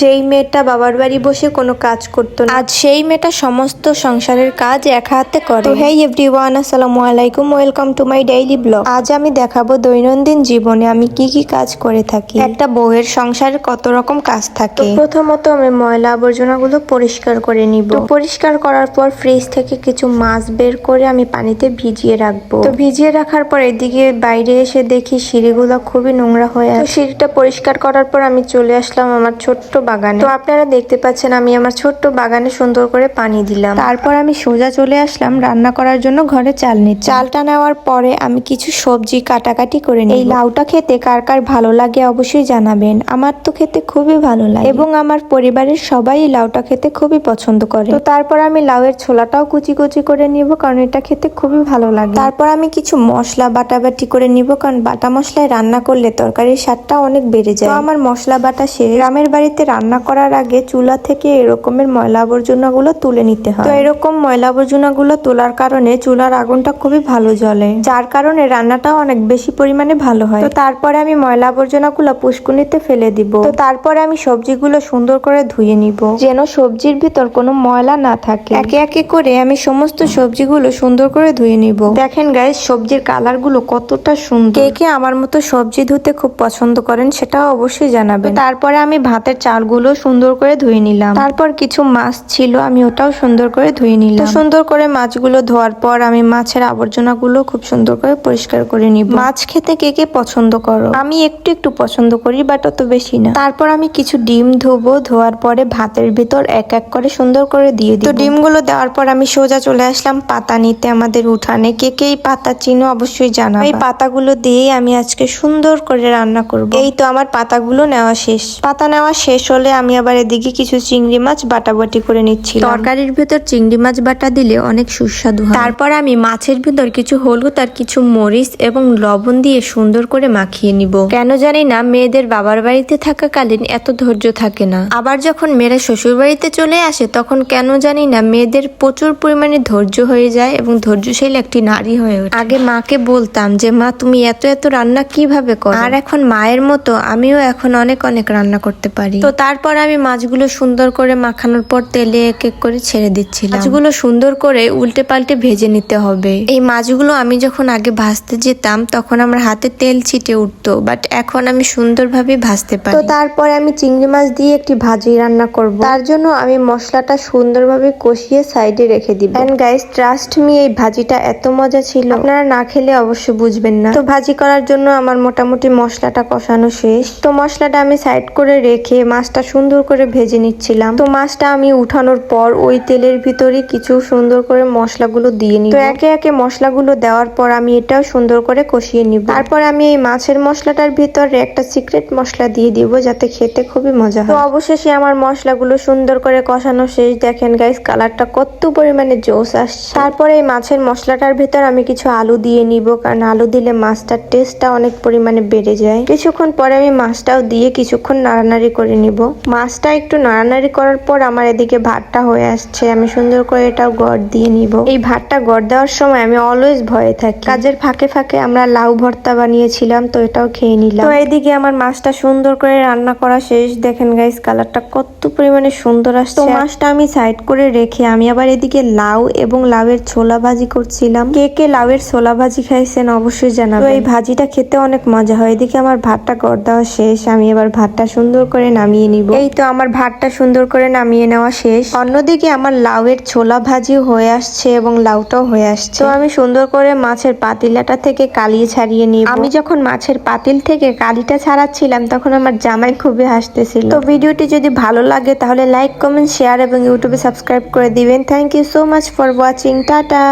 যেই মেয়েটা বাবার বাড়ি বসে কোনো কাজ করতো না। আজ সেই মেয়েটা সমস্ত সংসারের কাজ এক হাতে করে। তো হেই এভরিওয়ান আসসালামু আলাইকুম welcome to my daily blog আজ আমি দেখাবো দৈনন্দিন জীবনে আমি কি কি কাজ করে থাকি। একটা বউয়ের সংসারে কত রকম কাজ থাকে। প্রথমত আমি ময়লা আবর্জনাগুলো পরিষ্কার করে নিব। তো পরিষ্কার করার পর ফ্রিজ থেকে কিছু মাছ বের করে আমি পানিতে ভিজিয়ে রাখব। তো ভিজিয়ে রাখার পর এদিকে বাইরে এসে দেখি সিঁড়িগুলো খুবই নোংরা হয়ে আছে। সিঁড়িটা পরিষ্কার করার পর আমি চলে আসলাম আমার ছোট্ট বাগানে। তো আপনারা দেখতে পাচ্ছেন আমি আমার ছোট্ট বাগানে সুন্দর করে পানি দিলাম। তারপর আমি সোজা চলে আসলাম রান্না করার জন্য ঘরে চাল নিচ্ছি চালটা নেওয়ার পরে আমি কিছু সবজি কাটাকাটি করে নিই এই লাউটা খেতে কার কার ভালো লাগে অবশ্যই জানাবেন। আমার তো খেতে খুবই ভালো লাগে। এবং আমার পরিবারের সবাই এই লাউটা খেতে খুবই পছন্দ করে। তো তারপর আমি লাউয়ের ছোলাটাও কুচি কুচি করে নিব কারণ এটা খেতে খুবই ভালো লাগে। তারপর আমি কিছু মশলা বাটাবাটি করে নিব কারণ বাটা মশলায় রান্না করলে তরকারির স্বাদটা অনেক বেড়ে যায়। আমার মশলা বাটা শেষ। গ্রামের বাড়িতে রান্না করার আগে চুলা থেকে এরকমের ময়লা আবর্জনা গুলো তুলে নিতে হয়। তো এরকম ময়লা আবর্জনা গুলো তোলার কারণে চুলার আগুনটা খুবই ভালো জ্বলে, যার কারণে রান্নাটাও অনেক বেশি পরিমাণে ভালো হয়। তো তারপরে আমি ময়লা আবর্জনা গুলো পুষ্কুনিতে ফেলে দিব। তো তারপরে আমি সবজিগুলো সুন্দর করে ধুয়ে নিব, যেন সবজির ভিতর কোনো ময়লা না থাকে। একে একে করে আমি সমস্ত সবজিগুলো সুন্দর করে ধুয়ে নিব। দেখেন গাইস সবজির কালারগুলো কতটা সুন্দর। কে কে আমার মতো সবজি ধুতে খুব পছন্দ করেন সেটাও অবশ্যই জানাবেন। তারপরে আমি ভাতের চালগুলো সুন্দর করে ধুয়ে নিলাম। তারপর কিছু মাছ ছিল আমি ওটাও সুন্দর করে ধুয়ে নিলাম। সুন্দর করে মাছগুলো ধোয়ার পর আমি মাছের আবর্জনাগুলো খুব সুন্দর করে পরিষ্কার করে নিব। মাছ খেতে কে কে পছন্দ করো? আমি একটু একটু পছন্দ করি বাট অত বেশি না। তারপর আমি কিছু ডিম ধোবো ধোয়ার পরে ভাতের ভিতর এক এক করে সুন্দর করে দিয়ে দিই তো ডিমগুলো দেওয়ার পর আমি সোজা চলে আসলাম পাতা নিতে আমাদের উঠানে। কে কে এই পাতা চিনো অবশ্যই জানা এই পাতাগুলো দিয়ে আমি আজকে সুন্দর করে রান্না করব। এই তো আমার পাতাগুলো নেওয়া শেষ। পাতা নেওয়া শেষ হলে। আমি আবার এদিকে কিছু চিংড়ি মাছ বাটাবাটি করে নিচ্ছি তরকারির ভেতর চিংড়ি মাছ বাটা দিলে অনেক সুস্বাদু হয়। তারপর আমি মাছের ভিতর কিছু হলুদ আর কিছু মরিচ এবং লবণ দিয়ে সুন্দর করে মাখিয়ে নিব। কেন জানি না মেয়েদের বাবার বাড়িতে থাকাকালীন এত ধৈর্য থাকে না। আবার যখন মেয়েরা শ্বশুর বাড়িতে চলে আসে তখন কেন জানি না মেয়েদের প্রচুর পরিমাণে ধৈর্য হয়ে যায় এবং ধৈর্যশীল একটি নারী হয়ে ওঠে। আগে মাকে বলতাম যে মা তুমি এত এত রান্না কীভাবে করো? আর এখন মায়ের মতো আমিও এখন অনেক অনেক রান্না করতে পারি। তো তারপর আমি মাছগুলো সুন্দর করে মাখানোর পর তেলে এক এক করে ছেড়ে দিচ্ছিলাম। মাছগুলো সুন্দর করে উল্টে পাল্টে ভেজে নিতে হবে। এই মাছগুলো আমি যখন আগে ভাজতে যেতাম তখন আমার হাতে তেল ছিটে উঠতো বাট এখন আমি সুন্দরভাবে ভাজতে পারি। তো তারপরে আমি চিংড়ি মাছ দিয়ে একটি ভাজি রান্না করব। তার জন্য আমি মশলাটা সুন্দরভাবে কষিয়ে সাইডে রেখে দিব। এন্ড গাইস ট্রাস্ট মি এই ভাজিটা এত মজা ছিল। আপনারা না খেলে অবশ্যই বুঝবেন না। তো ভাজি করার জন্য আমার মোটামুটি মশলাটা কষানো শেষ। তো মশলাটা আমি সাইড করে রেখে মাছটা সুন্দর করে ভেজে নিচ্ছিলাম। তো মাছটা আমি উঠানোর পর ওই তেলের ভিতরে কিছু সুন্দর করে মশলাগুলো দিয়ে নিব। তো একে একে মশলাগুলো দেওয়ার পর আমি এটাও সুন্দর করে কষিয়ে নিব। তারপর আমি এই মাছের মশলাটার ভিতরে একটা সিক্রেট মশলা দিয়ে দিব যাতে খেতে খুবই মজা হয়। তো অবশেষে আমার মশলাগুলো সুন্দর করে কষানো শেষ। দেখেন গাইস কালারটা কত পরিমাণে জোস আসছে। তারপরে এই মাছের মশলাটার ভিতর আমি কিছু আলু দিয়ে নিব, কারণ আলু দিলে মাছটার টেস্টটা অনেক পরিমাণে বেড়ে যায়। কিছুক্ষণ পরে আমি মাছটাও দিয়ে কিছুক্ষণ নাড়ানাড়ি করে নিব। মাছটা একটু নাড়ানাড়ি করার পর আমার এদিকে ভাতটা হয়ে আসছে। আমি সুন্দর করে এটাও গড় দিয়ে নিব। এই ভাতটা গড় দেওয়ার সময় আমি অলওয়েজ ভয়ে থাকি। কাজের ফাঁকে ফাঁকে আমরা লাউ ভর্তা বানিয়েছিলাম, তো এটাও খেয়ে নিলাম। তো এইদিকে আমার মাছটা সুন্দর করে রান্না করা শেষ। দেখেন গাইস কালারটা কত পরিমাণে সুন্দর আসছে। মাছটা আমি সাইড করে রেখে আমি আবার এদিকে লাউ এবং লাউয়ের ছোলা ভাজি করছিলাম। কে কে লাউয়ের ছোলা ভাজি খাইছেন অবশ্যই জানাবেন। তো এই ভাজিটা খেতে অনেক মজা হয়। এদিকে আমার ভাতটা গড় দেওয়া শেষ। আমি এবার ভাতটা সুন্দর করে নামিয়ে নিব। এই তো আমার ভাতটা সুন্দর করে নামিয়ে নেওয়া শেষ। অন্যদিকে আমার লাউয়ের ছোলা ভাজি হয়ে আসছে এবং লাউটাও হয়ে আসছে। তো আমি সুন্দর করে মাছের পাতিলাটা থেকে কালিয়ে ছাড়িয়ে নিব। আমি যখন মাছের পাতিল থেকে কালিটা ছাড়াচ্ছিলাম তখন আমার জামাই খুবই হাসতেছিল। তো ভিডিওটি যদি ভালো লাগে তাহলে লাইক কমেন্ট শেয়ার এবং ইউটিউবে সাবস্ক্রাইব করে দিবেন। Thank you so much for watching tata.